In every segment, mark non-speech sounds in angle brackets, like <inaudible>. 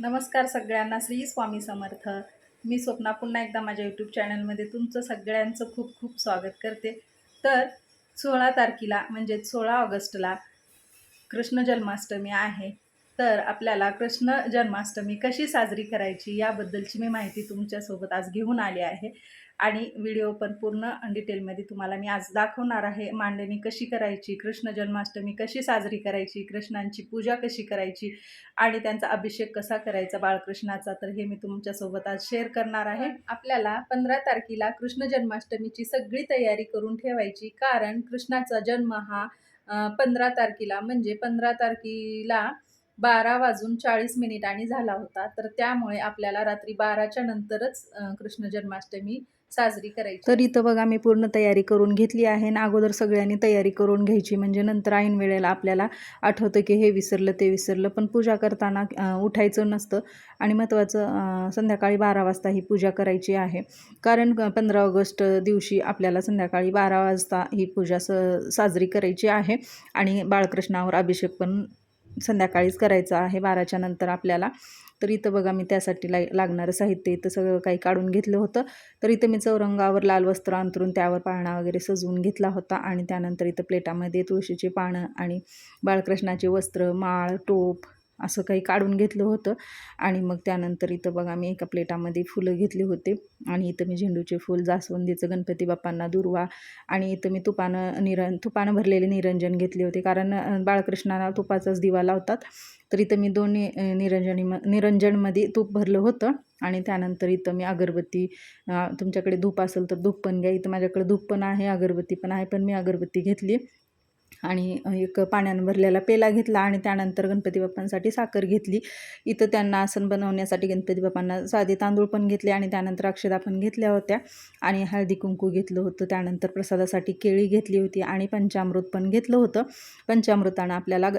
नमस्कार सगळ्यांना श्री स्वामी समर्थ. मी स्वप्ना पुन्हा एकदा माझ्या यूट्यूब चॅनलमध्ये तुमचं सगळ्यांचं खूप खूप स्वागत करते. तर सोळा तारखेला म्हणजेच सोळा ऑगस्टला कृष्ण जन्माष्टमी आहे. तर आपल्याला कृष्ण जन्माष्टमी कशी साजरी करायची याबद्दलची मी माहिती तुमच्यासोबत आज घेऊन आली आहे. आणि व्हिडिओ पण पूर्ण डिटेलमध्ये तुम्हाला मी आज दाखवणार आहे. मांडणी कशी करायची कृष्ण जन्माष्टमी कशी साजरी करायची कृष्णांची पूजा कशी करायची आणि त्यांचा अभिषेक कसा करायचा बाळकृष्णाचा तर हे मी तुमच्यासोबत आज शेअर करणार आहे. आपल्याला पंधरा तारखेला कृष्ण जन्माष्टमीची सगळी तयारी करून ठेवायची कारण कृष्णाचा जन्म हा पंधरा तारखेला म्हणजे पंधरा तारखेला बारा वाजून चाळीस मिनिटांनी झाला होता. तर त्यामुळे आपल्याला रात्री बाराच्या नंतरच कृष्ण जन्माष्टमी साजरी करायची तर इथं बघा मी पूर्ण तयारी करून घेतली आहे आणि अगोदर सगळ्यांनी तयारी करून घ्यायची. म्हणजे नंतर ऐन वेळेला आपल्याला आठवतं की हे विसरलं ते विसरलं. पण पूजा करताना उठायचं नसतं आणि महत्त्वाचं संध्याकाळी बारा वाजता ही पूजा करायची आहे. कारण पंधरा ऑगस्ट दिवशी आपल्याला संध्याकाळी बारा वाजता ही पूजा स साजरी करायची आहे. आणि बाळकृष्णावर अभिषेक पण संध्याकाळीच करायचं आहे बाराच्या नंतर आपल्याला. तर इथं बघा मी त्यासाठी ला लागणारं साहित्य. इथं सगळं काही काढून घेतलं होतं. तर इथं मी चौरंगावर लाल वस्त्र अंतरून त्यावर पाळणा वगैरे सजवून घेतला होता. आणि त्यानंतर इथं प्लेटामध्ये तुळशीची पानं आणि बाळकृष्णाचे वस्त्र माळ टोप असं काही काढून घेतलं होतं. आणि मग त्यानंतर इथं बघा मी एका प्लेटामध्ये फुलं घेतली होते. आणि इथं मी झेंडूचे फुल जास्वंदीचं गणपती बाप्पांना दुर्वा आणि इथं मी तुपानं निरं तुपानं भरलेले निरंजन घेतले होते. कारण बाळकृष्णाला तुपाचाच दिवा लावतात. तर इथं मी दोन निरंजनी म निरंजनमध्ये तूप भरलं होतं. आणि त्यानंतर इथं मी अगरबत्ती तुमच्याकडे धूप असेल तर धूप पण घ्या. इथं माझ्याकडे धूप पण आहे अगरबत्ती पण आहे पण मी अगरबत्ती घेतली. आणि एक पाण्यानं भरलेला पेला घेतला आणि त्यानंतर गणपती बाप्पांसाठी साखर घेतली. इथं त्यांना आसन बनवण्यासाठी गणपती बाप्पांना साधे तांदूळ पण घेतले आणि त्यानंतर अक्षदा पण घेतल्या होत्या. आणि हळदी कुंकू घेतलं होतं. त्यानंतर प्रसादासाठी केळी घेतली होती आणि पंचामृत पण घेतलं होतं. पंचामृतानं आपल्याला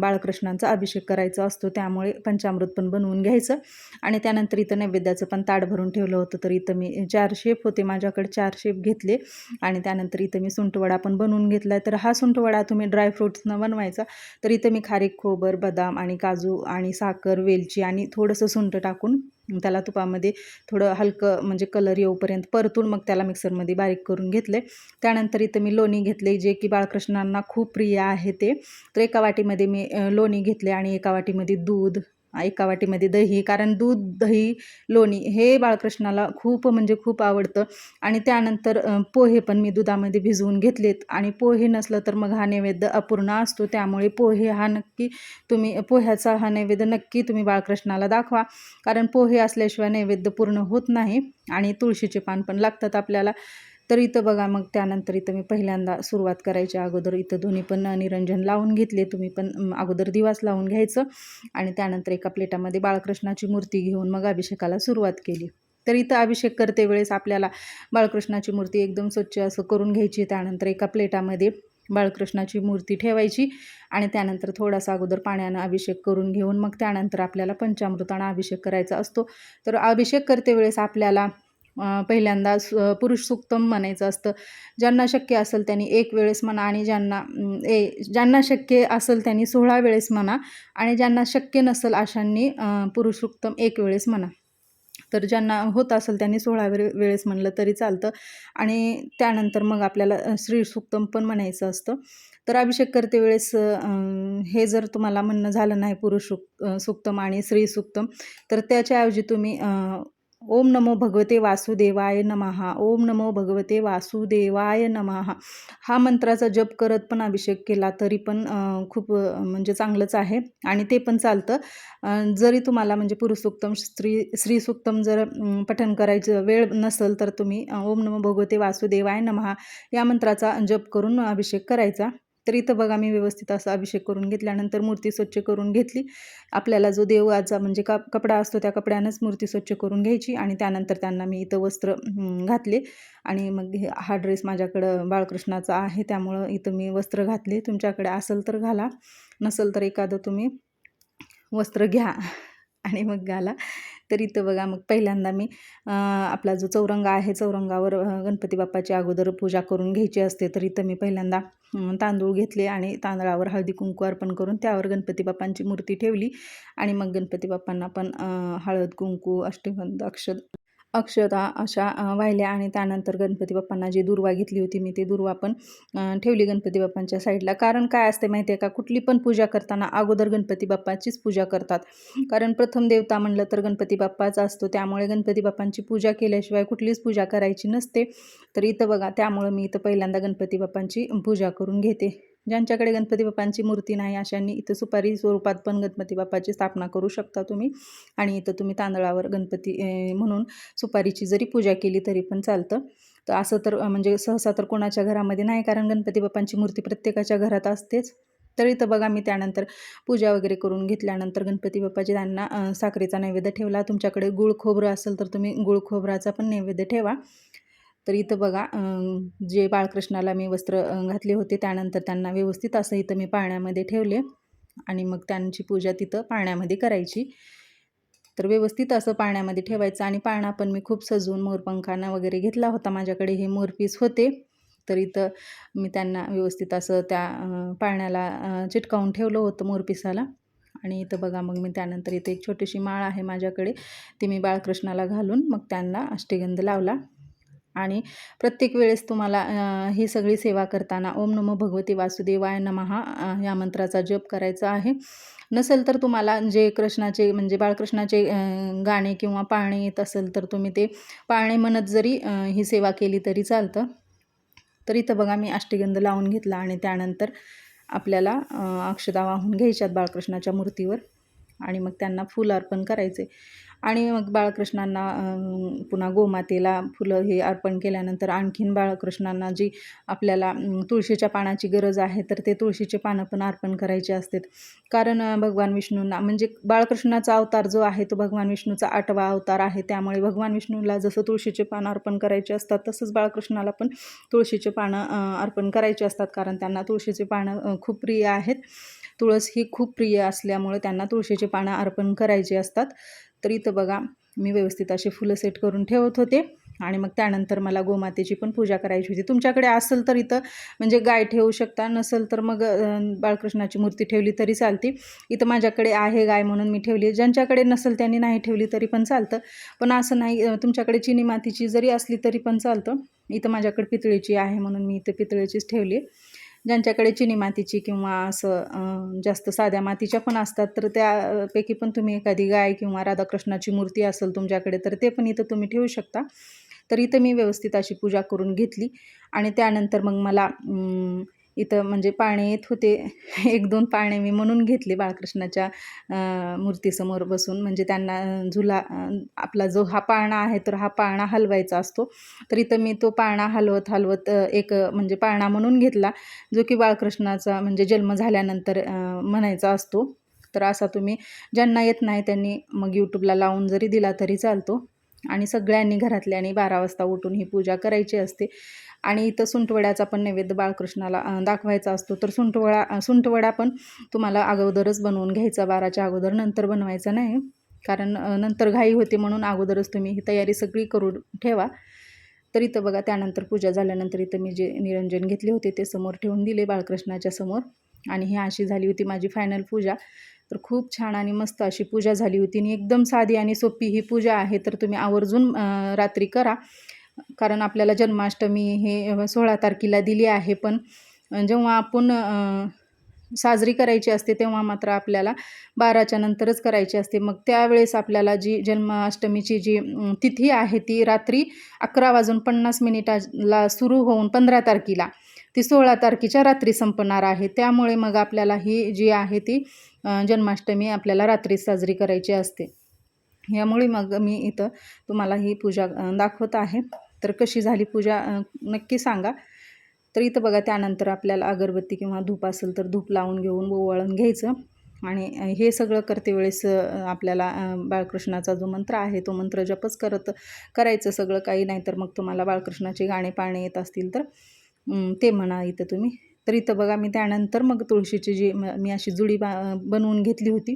बाळकृष्णांचा अभिषेक करायचा असतो. त्यामुळे पंचामृत पण बनवून घ्यायचं. आणि त्यानंतर इथं नैवेद्याचं पण ताट भरून ठेवलं होतं. तर इथं मी चार शेप होते. माझ्याकडे चार शेप घेतले. आणि त्यानंतर इथं मी सुंटवडा पण बनवून घेतला तर हा सुंटवडा वडा तुम्ही ड्रायफ्रूट्सनं बनवायचा तर इथं मी खारीक खोबर बदाम आणि काजू आणि साखर वेलची आणि थोडंसं सुंठ टाकून त्याला तुपामध्ये थोडं हलकं म्हणजे कलर येऊपर्यंत परतून मग त्याला मिक्सरमध्ये बारीक करून घेतले त्यानंतर इथं मी लोणी घेतले जे की बाळकृष्णांना खूप प्रिय आहे ते. तर एका वाटीमध्ये मी लोणी घेतले आणि एका वाटीमध्ये दूध एका वाटीमध्ये दही कारण दूध दही लोणी हे बाळकृष्णाला खूप म्हणजे खूप आवडतं. आणि त्यानंतर पोहे पण मी दुधामध्ये भिजवून घेतलेत. आणि पोहे नसलं तर मग हा नैवेद्य अपूर्ण असतो. त्यामुळे पोहे हा नक्की तुम्ही पोह्याचा हा नैवेद्य नक्की तुम्ही बाळकृष्णाला दाखवा. कारण पोहे असल्याशिवाय नैवेद्य पूर्ण होत नाही. आणि तुळशीचे पान पण लागतात आपल्याला. तर इथं बघा मग त्यानंतर इथं मी पहिल्यांदा सुरुवात करायच्या अगोदर इथं दोन्ही पण निरंजन लावून घेतले. तुम्ही पण अगोदर दिवास लावून घ्यायचं आणि त्यानंतर एका प्लेटामध्ये बाळकृष्णाची मूर्ती घेऊन मग अभिषेकाला सुरुवात केली. तर इथं अभिषेक करते वेळेस आपल्याला बाळकृष्णाची मूर्ती एकदम स्वच्छ असं करून घ्यायची. त्यानंतर एका प्लेटामध्ये बाळकृष्णाची मूर्ती ठेवायची आणि त्यानंतर थोडासा अगोदर पाण्यानं अभिषेक करून घेऊन मग त्यानंतर आपल्याला पंचामृतानं अभिषेक करायचा असतो. तर अभिषेक करते वेळेस आपल्याला पहिल्यांदा सु- पुरुष सुक्तम म्हणायचं असतं. ज्यांना शक्य असेल त्यांनी एक वेळेस म्हणा आणि ज्यांना ए ज्यांना शक्य असेल त्यांनी सोळा वेळेस म्हणा आणि ज्यांना शक्य नसेल अशांनी पुरुष सुक्तम एक वेळेस म्हणा. तर ज्यांना होत असेल त्यांनी सोळा वे वेळेस म्हणलं तरी चालतं. आणि त्यानंतर मग आपल्याला श्री सुक्तम पण म्हणायचं असतं. तर अभिषेक करते वेळेस हे जर तुम्हाला म्हणणं झालं नाही पुरुष सुक सुक्तम आणि स्त्री सुक्तम तर त्याच्याऐवजी तुम्ही ओम नमो भगवते वासुदेवाय नमहा. ओम नमो भगवते वासुदेवाय नमहा. हा मंत्राचा जप करत पण अभिषेक केला तरी पण खूप म्हणजे चांगलंच आहे. आणि ते पण चालतं. जरी तुम्हाला म्हणजे पुरुषोत्तम स्त्री स्त्री सुक्तम जर पठन पठण करायचं वेळ नसेल तर तुम्ही ओम नमो भगवते वासुदेवाय नमहा या मंत्राचा जप करून अभिषेक करायचा. तर इथं बघा मी व्यवस्थित असा अभिषेक करून घेतल्यानंतर मूर्ती स्वच्छ करून घेतली. आपल्याला जो देवाचा म्हणजे का कपडा असतो त्या कपड्यानंच मूर्ती स्वच्छ करून घ्यायची आणि त्यानंतर त्यांना मी इथं वस्त्र घातले. आणि मग हा ड्रेस माझ्याकडं बाळकृष्णाचा आहे त्यामुळं इथं मी वस्त्र घातले. तुमच्याकडे असेल तर घाला नसेल तर एखादं तुम्ही वस्त्र घ्या आणि मग घाला. तर इथं बघा मग पहिल्यांदा मी आपला जो चौरंग आहे चौरंगावर गणपती बाप्पाची अगोदर पूजा करून घ्यायची असते तर इथं मी पहिल्यांदा तांदूळ घेतले आणि तांदळावर हळदी कुंकू अर्पण करून त्यावर गणपती बाप्पांची मूर्ती ठेवली आणि मग गणपती बाप्पांना पण हळद कुंकू अष्टगंध अक्षत अक्षता अशा वाहिल्या आणि त्यानंतर गणपती बाप्पांना जी दुर्वा घेतली होती मी ती दुर्वा पण ठेवली गणपती बाप्पांच्या साईडला. कारण काय असते माहिती आहे का? कुठली पण पूजा करताना अगोदर गणपती बाप्पाचीच पूजा करतात. कारण प्रथम देवता म्हणलं तर गणपती बाप्पाचा असतो. त्यामुळे गणपती बाप्पांची पूजा केल्याशिवाय कुठलीच पूजा करायची नसते. तर इथं बघा त्यामुळं मी इथं पहिल्यांदा गणपती बाप्पांची पूजा करून घेते. ज्यांच्याकडे गणपती बाप्पांची मूर्ती नाही अशांनी इथं सुपारी स्वरूपात पण गणपती बाप्पाची स्थापना करू शकता तुम्ही. आणि इथं तुम्ही तांदळावर गणपती म्हणून सुपारीची जरी पूजा केली तरी पण चालतं. तर असं तर म्हणजे सहसा तर कोणाच्या घरामध्ये नाही कारण गणपती बाप्पांची मूर्ती प्रत्येकाच्या घरात असतेच. तर इथं बघा मी त्यानंतर पूजा वगैरे करून घेतल्यानंतर गणपती बाप्पाची त्यांना साखरेचा नैवेद्य ठेवला. तुमच्याकडे गुळ खोबरं असेल तर तुम्ही गुळ खोबराचा पण नैवेद्य ठेवा. तर इथं बघा जे बाळकृष्णाला मी वस्त्र घातले होते त्यानंतर त्यांना व्यवस्थित असं इथं मी पाण्यामध्ये ठेवले आणि मग त्यांची पूजा तिथं पाण्यामध्ये करायची. तर व्यवस्थित असं पाण्यामध्ये ठेवायचं आणि पाळणा पण मी खूप सजवून मोरपंखाना वगैरे घेतला होता माझ्याकडे हे मोरपीस होते. तर इथं मी त्यांना व्यवस्थित असं त्या पाळण्याला चिटकावून ठेवलं होतं मोरपिसाला. आणि इथं बघा मग मी त्यानंतर इथं एक छोटीशी माळ आहे माझ्याकडे ती मी बाळकृष्णाला घालून मग त्यांना अष्टगंध लावला. आणि प्रत्येक वेळेस तुम्हाला ही सगळी सेवा करताना ओम नमो भगवती वासुदेवाय नमहा या मंत्राचा जप करायचा आहे. नसेल तर तुम्हाला जे कृष्णाचे म्हणजे बाळकृष्णाचे गाणे किंवा पाळणे येत असेल तर तुम्ही ते पाळणे म्हणत जरी ही सेवा केली तरी चालतं. तर इथं बघा मी अष्टगंध लावून घेतला आणि त्यानंतर आपल्याला अक्षदा वाहून घ्यायच्यात बाळकृष्णाच्या मूर्तीवर आणि मग त्यांना फूल अर्पण करायचे. आणि मग बाळकृष्णांना पुन्हा गोमातेला फुलं हे अर्पण केल्यानंतर आणखीन बाळकृष्णांना जी आपल्याला तुळशीच्या पानाची गरज आहे तर ते तुळशीचे पानं पण अर्पण करायचे असतात. कारण भगवान विष्णूंना म्हणजे बाळकृष्णाचा अवतार जो आहे तो भगवान विष्णूचा आठवा अवतार आहे. त्यामुळे भगवान विष्णूला जसं तुळशीचे पानं अर्पण करायचे असतात तसंच बाळकृष्णाला पण तुळशीचे पानं अर्पण करायचे असतात. कारण त्यांना तुळशीचे पानं खूप प्रिय आहेत. तुळस ही खूप प्रिय असल्यामुळे त्यांना तुळशीचे पानं अर्पण करायचे असतात. तर इथं बघा मी व्यवस्थित असे फुलं सेट करून ठेवत होते. आणि मग त्यानंतर मला गोमातेची पण पूजा करायची होती. तुमच्याकडे असेल तर इथं म्हणजे गाय ठेवू शकता नसेल तर मग बाळकृष्णाची मूर्ती ठेवली तरी चालते. इथं माझ्याकडे आहे गाय म्हणून मी ठेवली ज्यांच्याकडे नसेल त्यांनी नाही ठेवली तरी पण चालतं. पण असं नाही तुमच्याकडे चिनी मातीची जरी असली तरी पण चालतं. इथं माझ्याकडे पितळेची आहे म्हणून मी इथं पितळेचीच ठेवली ज्यांच्याकडे चिनी मातीची किंवा असं जास्त साध्या मातीच्या पण असतात तर त्यापैकी पण तुम्ही एखादी गाय किंवा राधाकृष्णाची मूर्ती असेल तुमच्याकडे तर ते पण इथं तुम्ही ठेवू शकता. तर इथं मी व्यवस्थित अशी पूजा करून घेतली आणि त्यानंतर मग मला इथं म्हणजे पाणी येत होते. <laughs> एक दोन पाणे मी म्हणून घेतले बाळकृष्णाच्या मूर्तीसमोर बसून. म्हणजे त्यांना झुला आपला जो हा पाळणा आहे तर हा पाळणा हलवायचा असतो. तर इथं मी तो पाळणा हलवत हलवत एक म्हणजे पाळणा म्हणून घेतला जो की बाळकृष्णाचा म्हणजे जन्म झाल्यानंतर म्हणायचा असतो. तर असा तुम्ही ज्यांना येत नाही त्यांनी मग यूट्यूबला लावून जरी दिला तरी चालतो. आणि सगळ्यांनी घरातल्यांनी बारा वाजता उठून ही पूजा करायची असते. आणि इथं सुंठवड्याचा पण नैवेद्य बाळकृष्णाला दाखवायचा असतो. तर सुंठवडा सुंटवडा सुंठवडा पण तुम्हाला अगोदरच बनवून घ्यायचा. बाराच्या अगोदर नंतर बनवायचा नाही. कारण नंतर घाई होते म्हणून अगोदरच तुम्ही ही तयारी सगळी करून ठेवा. तर इथं बघा त्यानंतर पूजा झाल्यानंतर इथं मी जे निरंजन घेतले होते ते समोर ठेवून दिले बाळकृष्णाच्या समोर. आणि ही अशी झाली होती माझी फायनल पूजा. तर खूप छान आणि मस्त अशी पूजा झाली होती. आणि एकदम साधी आणि सोपी ही पूजा आहे तर तुम्ही आवर्जून रात्री करा. कारण आपल्याला जन्माष्टमी हे सोळा तारखेला दिली आहे. पण जेव्हा आपण साजरी करायची असते तेव्हा मात्र आपल्याला बाराच्या नंतरच करायची असते. मग त्यावेळेस आपल्याला जी जन्माष्टमीची जी तिथी आहे ती रात्री अकरा वाजून पन्नास मिनिटाला सुरू होऊन पंधरा तारखेला. ती सोळा तारखेच्या रात्री संपणार आहे. त्यामुळे मग आपल्याला ही जी आहे ती जन्माष्टमी आपल्याला रात्री साजरी करायची असते. यामुळे मग मी इथं तुम्हाला ही पूजा दाखवत आहे. तर कशी झाली पूजा नक्की सांगा. तर इथं बघा त्यानंतर आपल्याला अगरबत्ती किंवा धूप असेल तर धूप लावून घेऊन ओवाळून घ्यायचं. आणि हे सगळं करते वेळेस आपल्याला बाळकृष्णाचा जो मंत्र आहे तो मंत्र जपच करत करायचं सगळं काही नाही तर मग तुम्हाला बाळकृष्णाचे गाणे पाळणे येत असतील तर. ते म्हणा इथं तुम्ही. तर इथं बघा मी त्यानंतर मग तुळशीची जी मी अशी जुडी बा बनवून घेतली होती.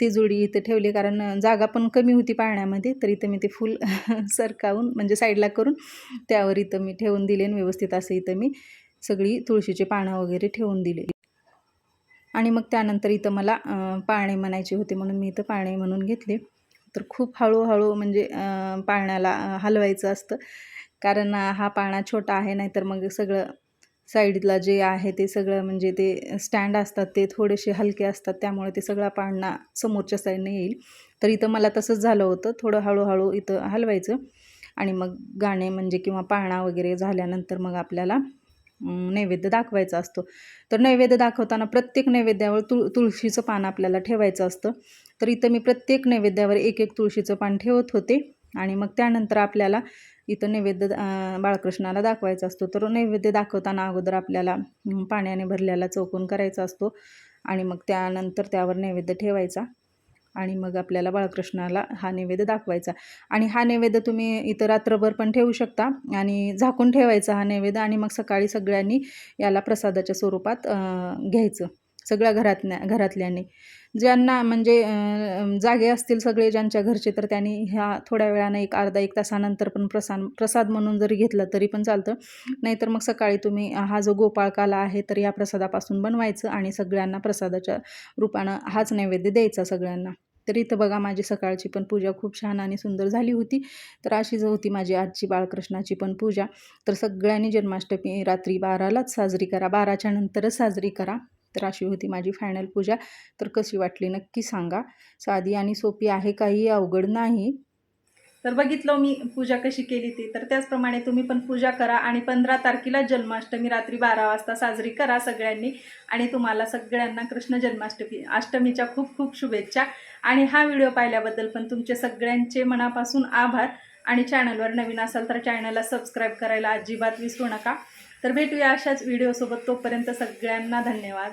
ती जुडी इथं ठेवली कारण जागा पण कमी होती पाळण्यामध्ये. तर इथं मी ते फुल <laughs> सरकावून म्हणजे साईडला करून त्यावर इथं मी ठेवून दिले आणि व्यवस्थित असं इथं मी सगळी तुळशीचे पानं वगैरे ठेवून दिले. आणि मग त्यानंतर इथं मला पाळणे म्हणायचे होते म्हणून मी इथं पाळणे म्हणून घेतले. तर खूप हळूहळू म्हणजे पाळण्याला हलवायचं असतं. कारण हा पाळणा छोटा आहे नाहीतर मग सगळं साईडला जे आहे ते सगळं म्हणजे ते स्टँड असतात ते थोडेसे हलके असतात त्यामुळे ते सगळा पाळणा समोरच्या साईडने येईल. तर इथं मला तसंच झालं होतं थोडं हळूहळू इथं हलवायचं आणि मग गाणे म्हणजे किंवा पाळणा वगैरे झाल्यानंतर मग आपल्याला नैवेद्य दाखवायचा असतो. तर नैवेद्य दाखवताना प्रत्येक नैवेद्यावर तुळ तुळशीचं पान आपल्याला ठेवायचं असतं. तर इथं मी प्रत्येक नैवेद्यावर एक एक तुळशीचं पान ठेवत होते आणि मग त्यानंतर आपल्याला इथं नैवेद्य बाळकृष्णाला दाखवायचा असतो. तर नैवेद्य दाखवताना अगोदर आपल्याला पाण्याने भरलेला चौकून करायचा असतो आणि मग त्यानंतर त्यावर नैवेद्य ठेवायचा आणि मग आपल्याला बाळकृष्णाला हा नैवेद्य दाखवायचा. आणि हा नैवेद्य तुम्ही इथं रात्रभर पण ठेवू शकता आणि झाकून ठेवायचा हा नैवेद्य आणि मग सकाळी सगळ्यांनी याला प्रसादाच्या स्वरूपात घ्यायचं. सगळ्या घरातल्या घरातल्यांनी. ज्यांना म्हणजे जागे असतील सगळे ज्यांच्या घरचे तर त्यांनी ह्या थोड्या वेळानं एक अर्धा एक तासानंतर पण प्रसाद प्रसाद म्हणून जरी घेतला तरी पण चालतं. नाहीतर मग सकाळी तुम्ही हा जो गोपाळकाला आहे तर या प्रसादापासून बनवायचं आणि सगळ्यांना प्रसादाच्या रूपानं हाच नैवेद्य द्यायचा सगळ्यांना. तर इथं बघा माझी सकाळची पण पूजा खूप छान आणि सुंदर झाली होती. तर अशीच होती माझी आजची बाळकृष्णाची पण पूजा. तर सगळ्यांनी जन्माष्टमी रात्री बारालाच साजरी करा. बाराच्या नंतरच साजरी करा. तर अशी होती माझी फायनल पूजा. तर कशी वाटली नक्की सांगा. साधी आणि सोपी आहे काही अवघड नाही. तर बघितलं मी पूजा कशी केली ती. तर त्याचप्रमाणे तुम्ही पण पूजा करा आणि पंधरा तारखेला जन्माष्टमी रात्री बारा वाजता साजरी करा सगळ्यांनी. आणि तुम्हाला सगळ्यांना कृष्ण जन्माष्टमी अष्टमीच्या खूप खूप शुभेच्छा. आणि हा व्हिडिओ पाहिल्याबद्दल पण तुमचे सगळ्यांचे मनापासून आभार. आणि चॅनलवर नवीन असाल तर चॅनलला सबस्क्राईब करायला अजिबात विसरू नका. तर भेटूया अशाच व्हिडिओसोबत तोपर्यंत सगळ्यांना धन्यवाद.